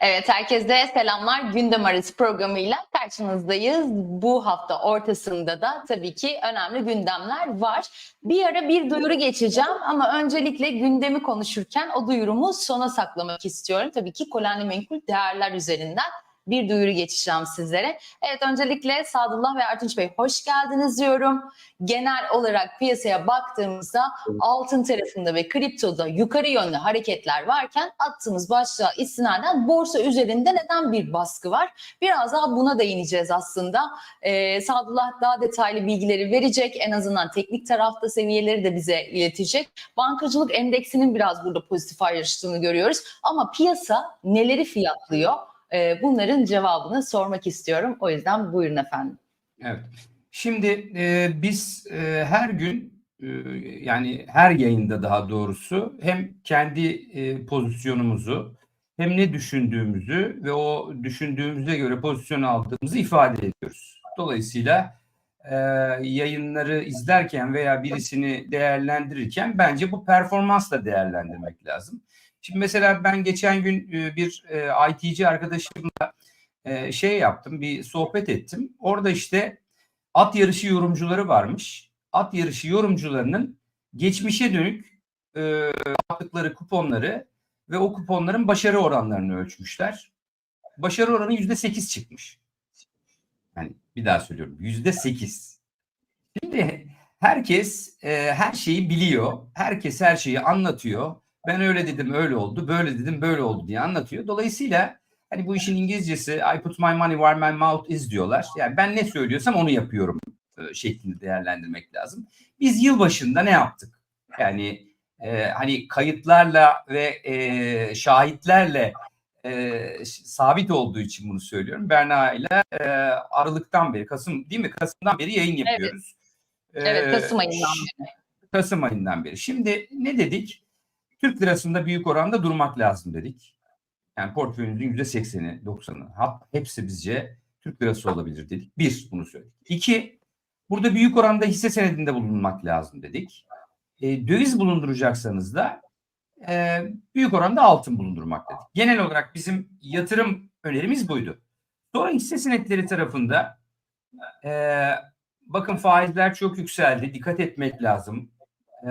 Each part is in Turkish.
Evet, herkese selamlar. Gündem arası programıyla karşınızdayız. Bu hafta ortasında da tabii ki önemli gündemler var. Bir ara bir duyuru geçeceğim ama öncelikle gündemi konuşurken o duyurumu sona saklamak istiyorum. Tabii ki kolenli menkul değerler üzerinden bir duyuru geçeceğim sizlere. Evet öncelikle Sadullah ve Ertunç Bey hoş geldiniz diyorum. Genel olarak piyasaya baktığımızda altın tarafında ve kriptoda yukarı yönlü hareketler varken attığımız başlığa istinaden borsa üzerinde neden bir baskı var? Biraz daha buna değineceğiz aslında. Ee, Sadullah daha detaylı bilgileri verecek. En azından teknik tarafta seviyeleri de bize iletecek. Bankacılık endeksinin biraz burada pozitif ayrıştığını görüyoruz. Ama piyasa neleri fiyatlıyor? Ee, bunların cevabını sormak istiyorum. O yüzden buyurun efendim. Evet. Şimdi e, biz e, her gün e, yani her yayında daha doğrusu hem kendi e, pozisyonumuzu hem ne düşündüğümüzü ve o düşündüğümüze göre pozisyon aldığımızı ifade ediyoruz. Dolayısıyla e, yayınları izlerken veya birisini değerlendirirken bence bu performansla değerlendirmek lazım. Şimdi mesela ben geçen gün e, bir e, IT'ci arkadaşımla e, şey yaptım, bir sohbet ettim. Orada işte at yarışı yorumcuları varmış. At yarışı yorumcularının geçmişe dönük attıkları kuponları ve o kuponların başarı oranlarını ölçmüşler. Başarı oranı yüzde sekiz çıkmış. Yani bir daha söylüyorum yüzde sekiz. Şimdi herkes e, her şeyi biliyor. Herkes her şeyi anlatıyor. Ben öyle dedim öyle oldu, böyle dedim böyle oldu diye anlatıyor. Dolayısıyla hani bu işin İngilizcesi I put my money where my mouth is diyorlar. Yani ben ne söylüyorsam onu yapıyorum e, şeklinde değerlendirmek lazım. Biz yılbaşında ne yaptık? Yani e, hani kayıtlarla ve e, şahitlerle e, sabit olduğu için bunu söylüyorum. Berna ile e, Aralık'tan beri, Kasım değil mi? Kasım'dan beri yayın yapıyoruz. Evet, Kasım ayından beri. Kasım ayından beri. Şimdi ne dedik? Türk lirasında büyük oranda durmak lazım dedik. Yani portföyünüzün yüzde sekseni, doksanı, hepsi bizce Türk lirası olabilir dedik. Bir, bunu söyledik. İki, burada büyük oranda hisse senedinde bulunmak lazım dedik. E, döviz bulunduracaksanız da e, büyük oranda altın bulundurmak dedik. Genel olarak bizim yatırım önerimiz buydu. Sonra hisse senetleri tarafında e, bakın faizler çok yükseldi. Dikkat etmek lazım. E,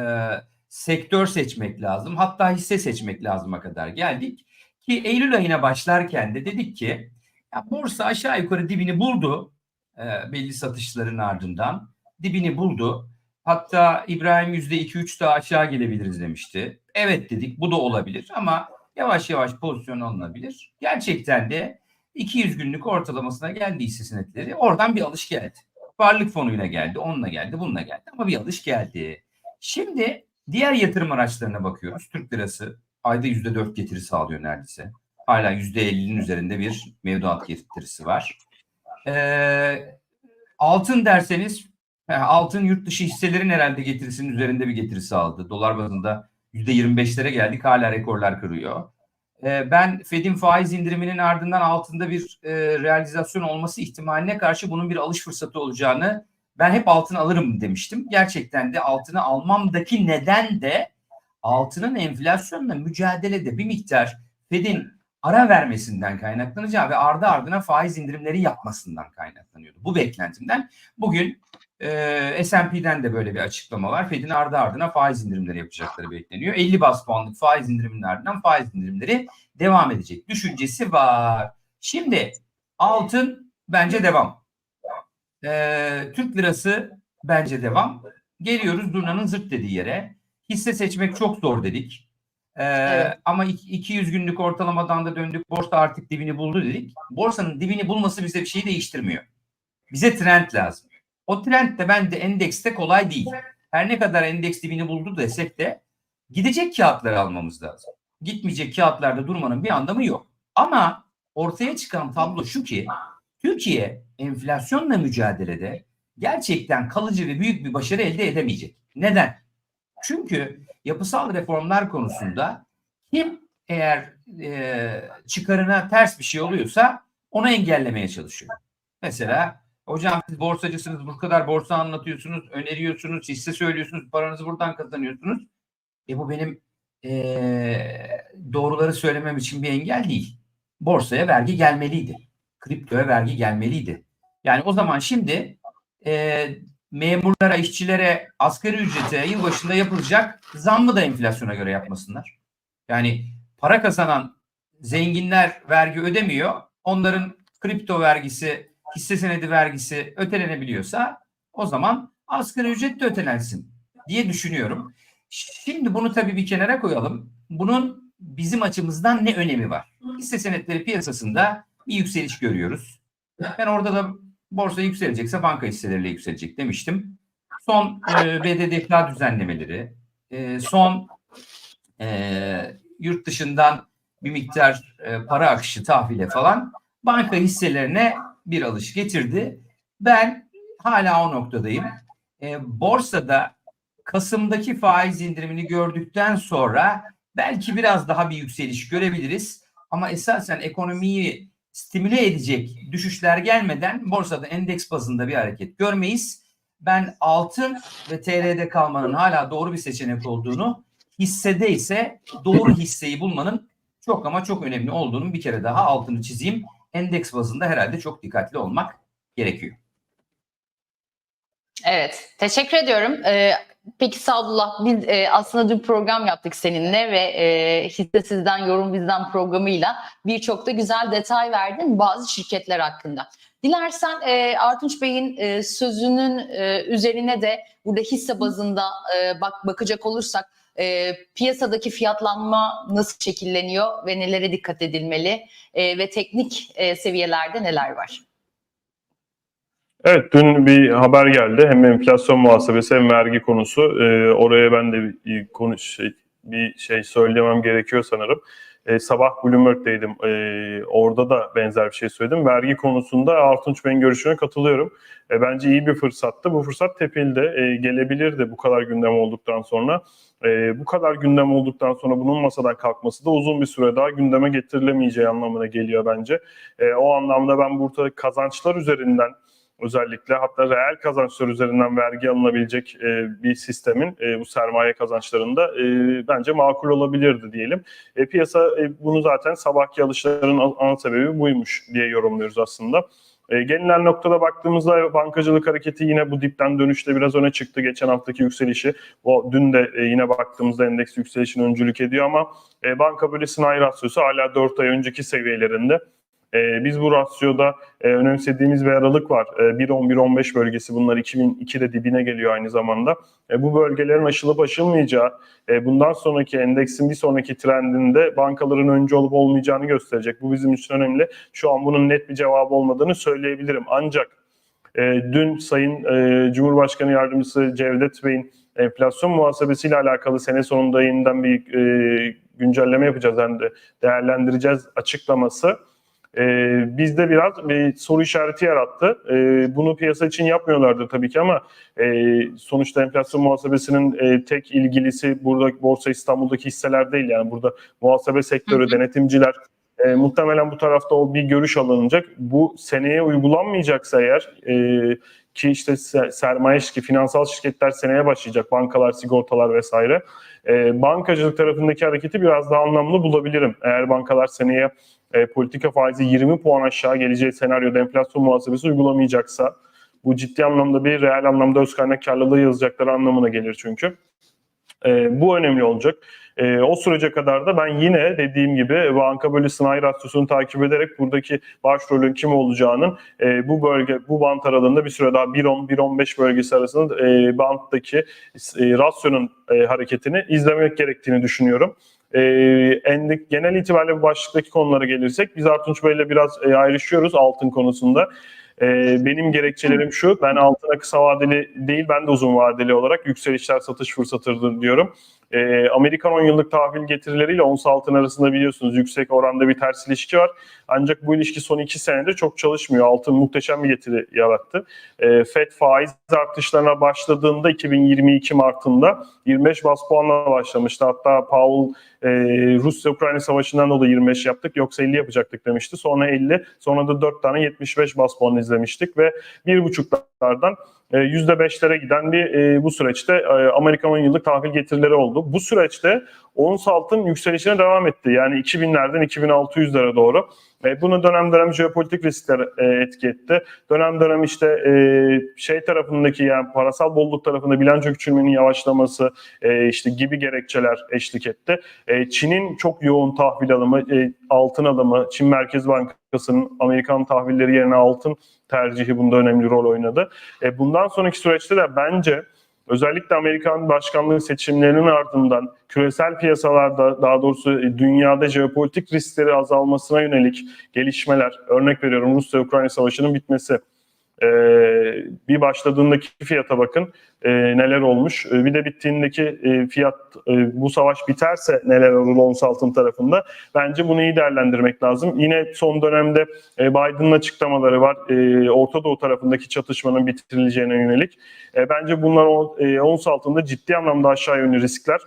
sektör seçmek lazım. Hatta hisse seçmek lazıma kadar geldik. Ki Eylül ayına başlarken de dedik ki ya borsa aşağı yukarı dibini buldu e, belli satışların ardından. Dibini buldu. Hatta İbrahim yüzde iki üç daha aşağı gelebiliriz demişti. Evet dedik bu da olabilir ama yavaş yavaş pozisyon alınabilir. Gerçekten de 200 günlük ortalamasına geldi hisse senetleri. Oradan bir alış geldi. Varlık fonuyla geldi, onunla geldi, bununla geldi ama bir alış geldi. Şimdi diğer yatırım araçlarına bakıyoruz. Türk lirası ayda yüzde dört getiri sağlıyor neredeyse. Hala yüzde ellinin üzerinde bir mevduat getirisi var. Ee, altın derseniz altın yurt dışı hisselerin herhalde getirisinin üzerinde bir getiri sağladı. Dolar bazında yüzde yirmi beşlere geldik hala rekorlar kırıyor. Ee, ben Fed'in faiz indiriminin ardından altında bir e, realizasyon olması ihtimaline karşı bunun bir alış fırsatı olacağını ben hep altın alırım demiştim. Gerçekten de altını almamdaki neden de altının enflasyonla mücadelede bir miktar Fed'in ara vermesinden kaynaklanacak ve ardı ardına faiz indirimleri yapmasından kaynaklanıyordu. Bu beklentimden bugün e, S&P'den de böyle bir açıklama var. Fed'in ardı ardına faiz indirimleri yapacakları bekleniyor. 50 bas puanlık faiz indiriminin ardından faiz indirimleri devam edecek düşüncesi var. Şimdi altın bence devam. E, Türk lirası bence devam. Geliyoruz Durna'nın zırt dediği yere. Hisse seçmek çok zor dedik. Ee, evet. Ama 200 günlük ortalamadan da döndük. Borsa artık dibini buldu dedik. Borsanın dibini bulması bize bir şey değiştirmiyor. Bize trend lazım. O trend de bence endekste kolay değil. Her ne kadar endeks dibini buldu desek de gidecek kağıtları almamız lazım. Gitmeyecek kağıtlarda durmanın bir anlamı yok. Ama ortaya çıkan tablo şu ki Türkiye enflasyonla mücadelede gerçekten kalıcı ve büyük bir başarı elde edemeyecek. Neden? Çünkü yapısal reformlar konusunda kim eğer e, çıkarına ters bir şey oluyorsa onu engellemeye çalışıyor. Mesela hocam siz borsacısınız bu kadar borsa anlatıyorsunuz, öneriyorsunuz, hisse söylüyorsunuz, paranızı buradan kazanıyorsunuz. E bu benim e, doğruları söylemem için bir engel değil. borsaya vergi gelmeliydi. Kriptoya vergi gelmeliydi. Yani o zaman şimdi e, memurlara, işçilere, asgari ücrete yılbaşında yapılacak zammı da enflasyona göre yapmasınlar. Yani para kazanan zenginler vergi ödemiyor. Onların kripto vergisi, hisse senedi vergisi ötelenebiliyorsa o zaman asgari ücret de ötelensin diye düşünüyorum. Şimdi bunu tabii bir kenara koyalım. Bunun bizim açımızdan ne önemi var? Hisse senetleri piyasasında bir yükseliş görüyoruz. Ben orada da borsa yükselecekse banka hisseleriyle yükselecek demiştim. Son e, BDDK düzenlemeleri, e, son e, yurt dışından bir miktar e, para akışı tahvile falan banka hisselerine bir alış getirdi. Ben hala o noktadayım. E, borsada Kasım'daki faiz indirimini gördükten sonra belki biraz daha bir yükseliş görebiliriz. Ama esasen ekonomiyi stimüle edecek düşüşler gelmeden borsada endeks bazında bir hareket görmeyiz. Ben altın ve TL'de kalmanın hala doğru bir seçenek olduğunu, hissede ise doğru hisseyi bulmanın çok ama çok önemli olduğunu bir kere daha altını çizeyim. Endeks bazında herhalde çok dikkatli olmak gerekiyor. Evet, teşekkür ediyorum. Ee, peki Sadullah, biz e, aslında dün program yaptık seninle ve e, hisse sizden, yorum bizden programıyla birçok da güzel detay verdin bazı şirketler hakkında. Dilersen e, Artunç Bey'in e, sözünün e, üzerine de burada hisse bazında e, bak bakacak olursak e, piyasadaki fiyatlanma nasıl şekilleniyor ve nelere dikkat edilmeli e, ve teknik e, seviyelerde neler var? Evet, dün bir haber geldi. Hem enflasyon muhasebesi hem vergi konusu. Ee, oraya ben de bir, konu, şey, bir şey söylemem gerekiyor sanırım. Ee, sabah Bloomberg'deydim. Ee, orada da benzer bir şey söyledim. Vergi konusunda Artunç Bey'in görüşüne katılıyorum. Ee, bence iyi bir fırsattı. Bu fırsat tepildi. Ee, gelebilirdi bu kadar gündem olduktan sonra. Ee, bu kadar gündem olduktan sonra bunun masadan kalkması da uzun bir süre daha gündeme getirilemeyeceği anlamına geliyor bence. Ee, o anlamda ben burada kazançlar üzerinden özellikle hatta reel kazançlar üzerinden vergi alınabilecek e, bir sistemin e, bu sermaye kazançlarında e, bence makul olabilirdi diyelim. E, piyasa e, bunu zaten sabahki alışların ana- sebebi buymuş diye yorumluyoruz aslında. E, gelinen noktada baktığımızda bankacılık hareketi yine bu dipten dönüşte biraz öne çıktı. Geçen haftaki yükselişi o dün de e, yine baktığımızda endeks yükselişine öncülük ediyor ama e, banka böyle sınai rasyosu hala 4 ay önceki seviyelerinde. E, biz bu rasyoda e, önemsediğimiz bir aralık var. E, 1.10-1.15 bölgesi bunlar 2002'de dibine geliyor aynı zamanda. E, bu bölgelerin aşılıp aşılmayacağı, e, bundan sonraki endeksin bir sonraki trendinde bankaların önce olup olmayacağını gösterecek. Bu bizim için önemli. Şu an bunun net bir cevabı olmadığını söyleyebilirim. Ancak e, dün Sayın e, Cumhurbaşkanı Yardımcısı Cevdet Bey'in enflasyon muhasebesiyle alakalı sene sonunda yeniden bir e, güncelleme yapacağız, yani de değerlendireceğiz açıklaması e, bizde biraz bir soru işareti yarattı. E, bunu piyasa için yapmıyorlardı tabii ki ama e, sonuçta enflasyon muhasebesinin e, tek ilgilisi burada Borsa İstanbul'daki hisseler değil. Yani burada muhasebe sektörü, Hı hı. denetimciler e, muhtemelen bu tarafta o bir görüş alınacak. Bu seneye uygulanmayacaksa eğer e, ki işte se- sermaye şirketi, finansal şirketler seneye başlayacak. Bankalar, sigortalar vesaire. E, bankacılık tarafındaki hareketi biraz daha anlamlı bulabilirim. Eğer bankalar seneye e, politika faizi 20 puan aşağı geleceği senaryoda enflasyon muhasebesi uygulamayacaksa bu ciddi anlamda bir reel anlamda öz kaynak karlılığı yazacakları anlamına gelir çünkü. E, bu önemli olacak. E, o sürece kadar da ben yine dediğim gibi banka bölü sınai rasyosunu takip ederek buradaki başrolün kim olacağının e, bu bölge bu bant aralığında bir süre daha 1.10-1.15 bölgesi arasında e, banttaki e, rasyonun e, hareketini izlemek gerektiğini düşünüyorum. E, endek, genel itibariyle bu başlıktaki konulara gelirsek biz Artunç Bey'le biraz e, ayrışıyoruz altın konusunda. E, benim gerekçelerim şu, ben altına kısa vadeli değil, ben de uzun vadeli olarak yükselişler satış fırsatıdır diyorum. E, Amerikan 10 yıllık tahvil getirileriyle ons altın arasında biliyorsunuz yüksek oranda bir ters ilişki var. Ancak bu ilişki son 2 senedir çok çalışmıyor. Altın muhteşem bir getiri yarattı. E, FED faiz artışlarına başladığında 2022 Mart'ında 25 bas puanla başlamıştı. Hatta Powell e, Rusya-Ukrayna savaşından dolayı 25 yaptık yoksa 50 yapacaktık demişti. Sonra 50 sonra da 4 tane 75 bas puan izlemiştik ve 1,5'lardan e, %5'lere giden bir e, bu süreçte e, Amerikan 10 yıllık tahvil getirileri oldu. Bu süreçte ons altın yükselişine devam etti. Yani 2000'lerden 2600'lere doğru. E, bunu dönem dönem jeopolitik riskler e, etki etti. Dönem dönem işte e, şey tarafındaki yani parasal bolluk tarafında bilanço küçülmenin yavaşlaması e, işte gibi gerekçeler eşlik etti. E, Çin'in çok yoğun tahvil alımı, e, altın alımı, Çin Merkez Bankası'nın Amerikan tahvilleri yerine altın tercihi bunda önemli rol oynadı. E, bundan sonraki süreçte de bence özellikle Amerikan başkanlığı seçimlerinin ardından küresel piyasalarda daha doğrusu e, dünyada jeopolitik riskleri azalmasına yönelik gelişmeler, örnek veriyorum Rusya-Ukrayna savaşının bitmesi, e, bir başladığındaki fiyata bakın e, neler olmuş. E, bir de bittiğindeki e, fiyat e, bu savaş biterse neler olur ons altın tarafında. Bence bunu iyi değerlendirmek lazım. Yine son dönemde e, Biden'ın açıklamaları var. E, Orta Doğu tarafındaki çatışmanın bitirileceğine yönelik. E, bence bunlar o, e, ons altında ciddi anlamda aşağı yönlü riskler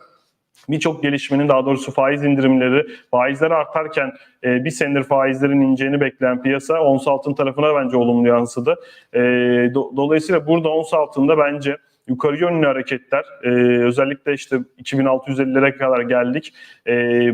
birçok gelişmenin daha doğrusu faiz indirimleri, faizler artarken e, bir senedir faizlerin ineceğini bekleyen piyasa ons altın tarafına bence olumlu yansıdı. E, do- dolayısıyla burada ons altında bence yukarı yönlü hareketler e, özellikle işte 2650'lere kadar geldik. E,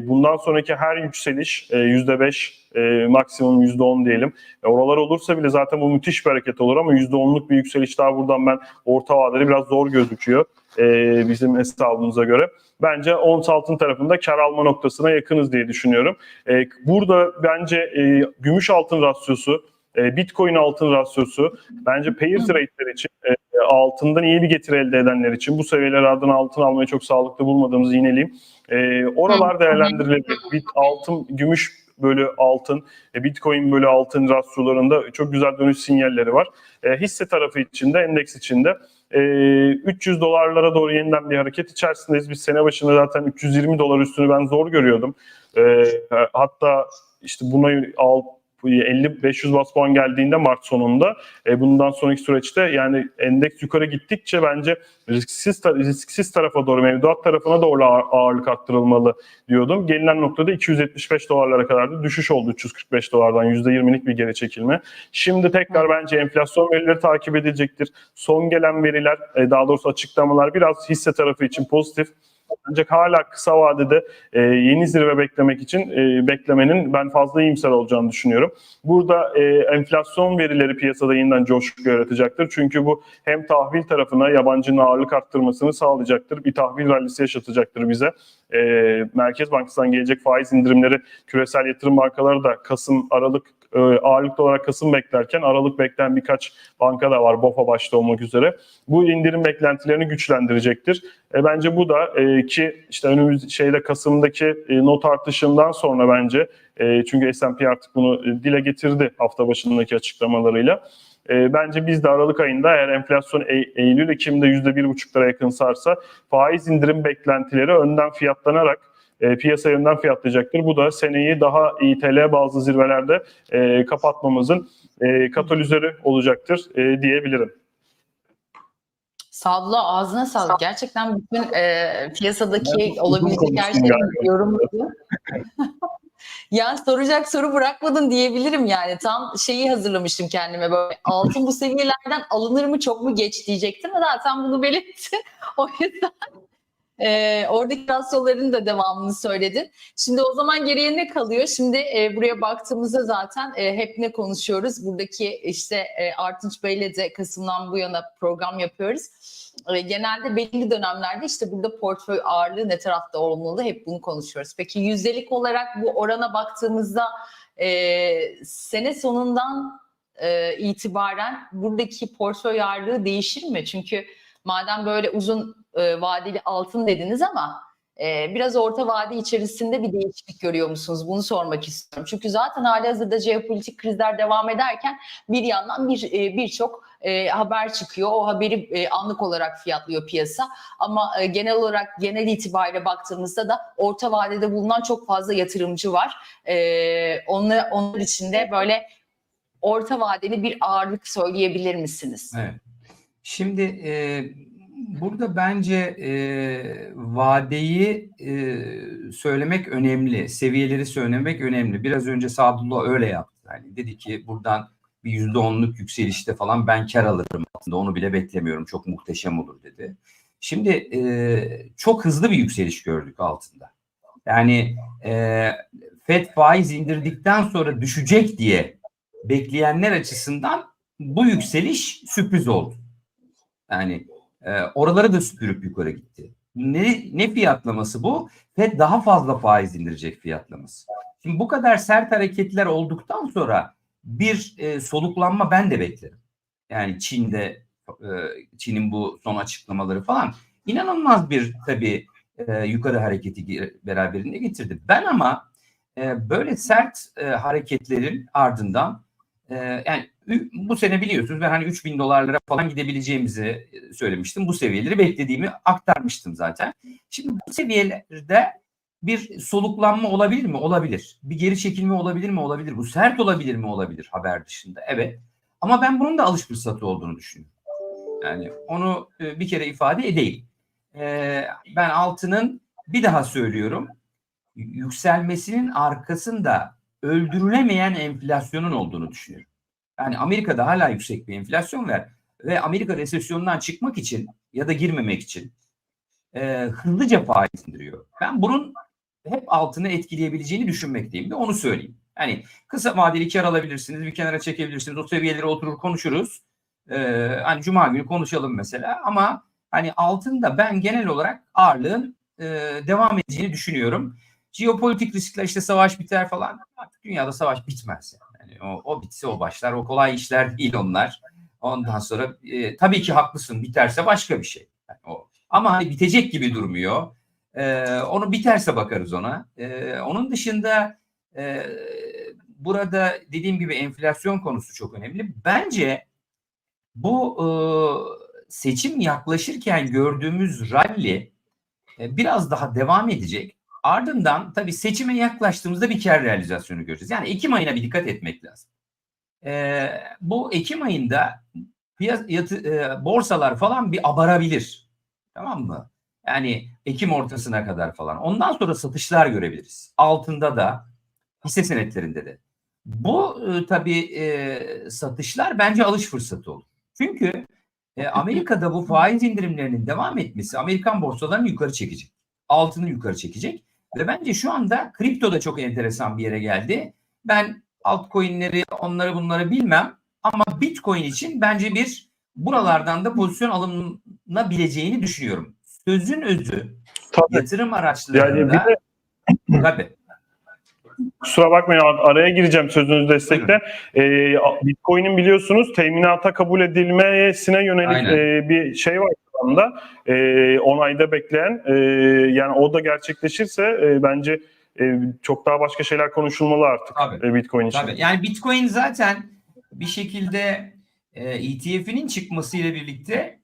bundan sonraki her yükseliş e, %5 e, maksimum %10 diyelim. E, oralar olursa bile zaten bu müthiş bir hareket olur ama %10'luk bir yükseliş daha buradan ben orta vadeli biraz zor gözüküyor e, bizim hesabımıza göre. Bence ons altın tarafında kar alma noktasına yakınız diye düşünüyorum. E, burada bence e, gümüş altın rasyosu, e, bitcoin altın rasyosu bence pair trade'ler için e, altından iyi bir getiri elde edenler için bu seviyelerden altın almayı çok sağlıklı bulmadığımızı yineleyeyim. E, oralar değerlendirilebilir. Bit, altın, gümüş bölü altın, e, bitcoin bölü altın rasyolarında çok güzel dönüş sinyalleri var. E, hisse tarafı içinde, endeks içinde 300 dolarlara doğru yeniden bir hareket içerisindeyiz. Biz sene başında zaten 320 dolar üstünü ben zor görüyordum. E, hatta işte buna al 50-500 bas puan geldiğinde Mart sonunda e, bundan sonraki süreçte yani endeks yukarı gittikçe bence risksiz, risksiz tarafa doğru mevduat tarafına doğru ağır- ağırlık arttırılmalı diyordum. Gelinen noktada 275 dolarlara kadar da düşüş oldu 345 dolardan %20'lik bir geri çekilme. Şimdi tekrar bence enflasyon verileri takip edilecektir. Son gelen veriler e, daha doğrusu açıklamalar biraz hisse tarafı için pozitif. Ancak hala kısa vadede e, yeni zirve beklemek için e, beklemenin ben fazla iyimser olacağını düşünüyorum. Burada e, enflasyon verileri piyasada yeniden coşku yaratacaktır. Çünkü bu hem tahvil tarafına yabancının ağırlık arttırmasını sağlayacaktır. Bir tahvil rallisi yaşatacaktır bize. E, Merkez Bankası'ndan gelecek faiz indirimleri küresel yatırım bankaları da Kasım, Aralık e, ağırlıklı olarak Kasım beklerken Aralık bekleyen birkaç banka da var BOFA başta olmak üzere. Bu indirim beklentilerini güçlendirecektir. E, bence bu da e, ki işte önümüz şeyde Kasım'daki e, not artışından sonra bence e, çünkü S&P artık bunu e, dile getirdi hafta başındaki açıklamalarıyla. E, bence biz de Aralık ayında eğer enflasyon E- Eylül Ekim'de %1,5'lara yakın sarsa faiz indirim beklentileri önden fiyatlanarak e, piyasa yönden fiyatlayacaktır. Bu da seneyi daha iyi TL bazı zirvelerde e, kapatmamızın e, katalizörü olacaktır e, diyebilirim. Sadullah ağzına sağlık. Gerçekten bütün e, piyasadaki olabilecek her şeyi galiba. yorumladın. yani soracak soru bırakmadın diyebilirim yani. Tam şeyi hazırlamıştım kendime böyle. Altın bu seviyelerden alınır mı çok mu geç diyecektim ama zaten bunu belirttin. o yüzden e, oradaki rasyoların da devamını söyledin. Şimdi o zaman geriye ne kalıyor? Şimdi e, buraya baktığımızda zaten e, hep ne konuşuyoruz? Buradaki işte e, Artunç Bey'le de Kasım'dan bu yana program yapıyoruz. E, genelde belli dönemlerde işte burada portföy ağırlığı ne tarafta olmalı hep bunu konuşuyoruz. Peki yüzdelik olarak bu orana baktığımızda e, sene sonundan e, itibaren buradaki portföy ağırlığı değişir mi? Çünkü madem böyle uzun e, vadeli altın dediniz ama e, biraz orta vade içerisinde bir değişiklik görüyor musunuz? Bunu sormak istiyorum. Çünkü zaten hali hazırda jeopolitik krizler devam ederken bir yandan bir e, birçok e, haber çıkıyor. O haberi e, anlık olarak fiyatlıyor piyasa. Ama e, genel olarak genel itibariyle baktığımızda da orta vadede bulunan çok fazla yatırımcı var. E, onlar, onlar için de böyle orta vadeli bir ağırlık söyleyebilir misiniz? Evet. Şimdi e, burada bence e, vadeyi e, söylemek önemli, seviyeleri söylemek önemli. Biraz önce Sadullah öyle yaptı. Yani dedi ki buradan bir yüzde onluk yükselişte falan ben kar alırım aslında onu bile beklemiyorum çok muhteşem olur dedi. Şimdi e, çok hızlı bir yükseliş gördük altında. Yani e, FED faiz indirdikten sonra düşecek diye bekleyenler açısından bu yükseliş sürpriz oldu. Yani e, oraları da süpürüp yukarı gitti. Ne, ne fiyatlaması bu? FED daha fazla faiz indirecek fiyatlaması. Şimdi bu kadar sert hareketler olduktan sonra bir e, soluklanma ben de beklerim. Yani Çin'de e, Çin'in bu son açıklamaları falan inanılmaz bir tabii e, yukarı hareketi beraberinde getirdi. Ben ama e, böyle sert e, hareketlerin ardından e, yani bu sene biliyorsunuz ben hani 3000 dolarlara falan gidebileceğimizi e, söylemiştim. Bu seviyeleri beklediğimi aktarmıştım zaten. Şimdi bu seviyelerde bir soluklanma olabilir mi? Olabilir. Bir geri çekilme olabilir mi? Olabilir. Bu sert olabilir mi? Olabilir haber dışında. Evet. Ama ben bunun da alış fırsatı olduğunu düşünüyorum. Yani onu e, bir kere ifade edeyim. E, ben altının bir daha söylüyorum yükselmesinin arkasında öldürülemeyen enflasyonun olduğunu düşünüyorum. Yani Amerika'da hala yüksek bir enflasyon var ve Amerika resesyondan çıkmak için ya da girmemek için e, hızlıca faiz indiriyor. Ben bunun hep altını etkileyebileceğini düşünmekteyim de onu söyleyeyim. Hani kısa vadeli kar alabilirsiniz, bir kenara çekebilirsiniz, o seviyelere oturur konuşuruz. E, hani cuma günü konuşalım mesela ama hani altında ben genel olarak ağırlığın e, devam edeceğini düşünüyorum. Jeopolitik riskler işte savaş biter falan. Artık dünyada savaş bitmez. Yani o, o bitse o başlar. O kolay işler değil onlar. Ondan sonra e, tabii ki haklısın. Biterse başka bir şey. Yani o. Ama hani bitecek gibi durmuyor. E, onu biterse bakarız ona. E, onun dışında e, burada dediğim gibi enflasyon konusu çok önemli. Bence bu e, seçim yaklaşırken gördüğümüz rally e, biraz daha devam edecek. Ardından tabii seçime yaklaştığımızda bir kar realizasyonu göreceğiz. Yani Ekim ayına bir dikkat etmek lazım. Ee, bu Ekim ayında yatı, e, borsalar falan bir abarabilir. Tamam mı? Yani Ekim ortasına kadar falan. Ondan sonra satışlar görebiliriz. Altında da hisse senetlerinde de. Bu e, tabii e, satışlar bence alış fırsatı olur. Çünkü e, Amerika'da bu faiz indirimlerinin devam etmesi Amerikan borsalarını yukarı çekecek. Altını yukarı çekecek. Ve bence şu anda kripto da çok enteresan bir yere geldi. Ben altcoin'leri onları bunları bilmem ama Bitcoin için bence bir buralardan da pozisyon alınabileceğini düşünüyorum. Sözün özü Tabii. yatırım Yani araçlarında bir de tabii kusura bakmayın ar- araya gireceğim sözünüzü destekle. Ee, Bitcoin'in biliyorsunuz teminata kabul edilmesine yönelik e, bir şey var anda. E, onayda bekleyen. E, yani o da gerçekleşirse e, bence e, çok daha başka şeyler konuşulmalı artık Tabii. e, Bitcoin için. Tabii. Yani Bitcoin zaten bir şekilde e, ETF'inin çıkmasıyla birlikte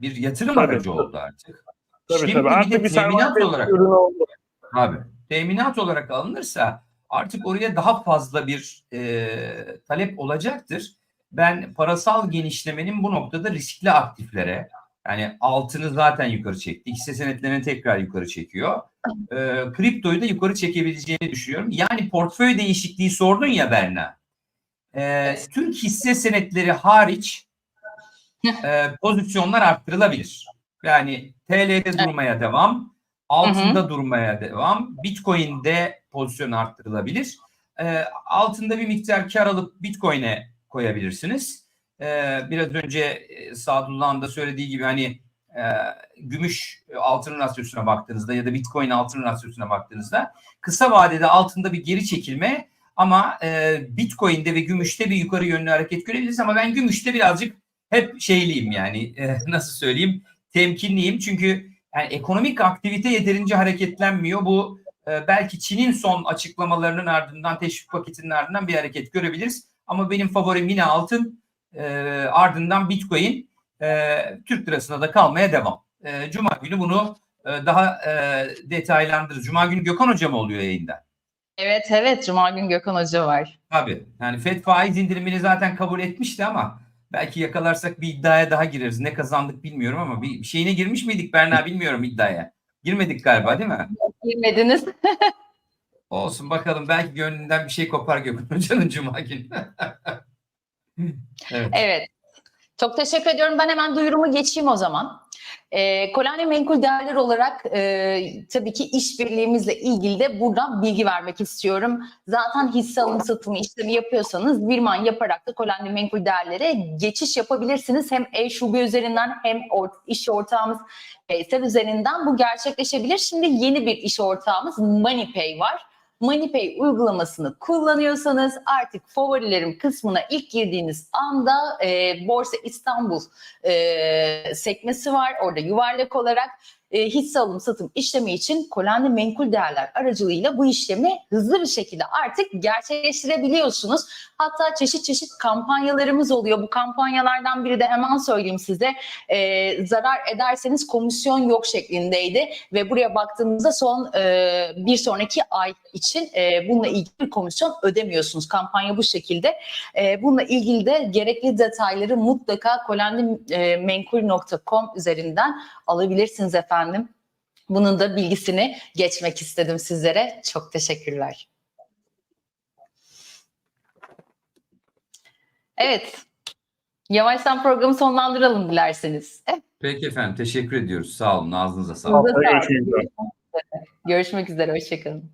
bir yatırım Tabii. aracı oldu artık. Tabii Şimdi tabii. bir Artık bir teminat sermaye olarak ürünü oldu. Abi teminat olarak alınırsa artık oraya daha fazla bir e, talep olacaktır. Ben parasal genişlemenin bu noktada riskli aktiflere yani altını zaten yukarı çekti. Hisse senetlerini tekrar yukarı çekiyor. E, kriptoyu da yukarı çekebileceğini düşünüyorum. Yani portföy değişikliği sordun ya Berna. E, Türk hisse senetleri hariç e, pozisyonlar arttırılabilir. Yani TL'de durmaya devam, altında durmaya devam, Bitcoin'de pozisyon arttırılabilir. E, altında bir miktar kar alıp Bitcoin'e koyabilirsiniz. E, biraz önce e, Sadullah'ın da söylediği gibi hani e, gümüş altın rasyosuna baktığınızda ya da Bitcoin altın rasyosuna baktığınızda kısa vadede altında bir geri çekilme ama e, Bitcoin'de ve gümüşte bir yukarı yönlü hareket görebiliriz ama ben gümüşte birazcık hep şeyliyim yani e, nasıl söyleyeyim temkinliyim çünkü yani ekonomik aktivite yeterince hareketlenmiyor. Bu e, belki Çin'in son açıklamalarının ardından teşvik paketinin ardından bir hareket görebiliriz. Ama benim favorim yine altın e, ardından Bitcoin e, Türk lirasına da kalmaya devam. E, Cuma günü bunu e, daha e, detaylandırırız. Cuma günü Gökhan Hoca mı oluyor yayında? Evet evet Cuma gün Gökhan Hoca var. Tabii. Yani FED faiz indirimini zaten kabul etmişti ama belki yakalarsak bir iddiaya daha gireriz. Ne kazandık bilmiyorum ama bir şeyine girmiş miydik Berna bilmiyorum iddiaya. Girmedik galiba değil mi? Bilmediniz. Olsun bakalım belki gönlünden bir şey kopar Gökhan Hoca'nın Cuma günü. evet. Çok teşekkür ediyorum. Ben hemen duyurumu geçeyim o zaman. E, Kolani Menkul Değerler olarak e, tabii ki işbirliğimizle ilgili de buradan bilgi vermek istiyorum. Zaten hisse alım satımı işlemi yapıyorsanız birman yaparak da Kolani Menkul Değerlere geçiş yapabilirsiniz. Hem e-şube üzerinden hem or- iş ortağımız Paysel üzerinden bu gerçekleşebilir. Şimdi yeni bir iş ortağımız MoneyPay var. MoneyPay uygulamasını kullanıyorsanız artık favorilerim kısmına ilk girdiğiniz anda e, Borsa İstanbul e, sekmesi var. Orada yuvarlak olarak e, hisse alım satım işlemi için Kolandi Menkul Değerler aracılığıyla bu işlemi hızlı bir şekilde artık gerçekleştirebiliyorsunuz. Hatta çeşit çeşit kampanyalarımız oluyor. Bu kampanyalardan biri de hemen söyleyeyim size. E, zarar ederseniz komisyon yok şeklindeydi ve buraya baktığımızda son e, bir sonraki ay için e, bununla ilgili bir komisyon ödemiyorsunuz. Kampanya bu şekilde. E, bununla ilgili de gerekli detayları mutlaka kolendimenkul.com üzerinden alabilirsiniz efendim. Bunun da bilgisini geçmek istedim sizlere. Çok teşekkürler. Evet. Yavaştan programı sonlandıralım dilerseniz. Peki efendim teşekkür ediyoruz. Sağ olun. Ağzınıza sağlık. Haftaya görüşmek üzere. Görüşmek üzere. Hoşçakalın.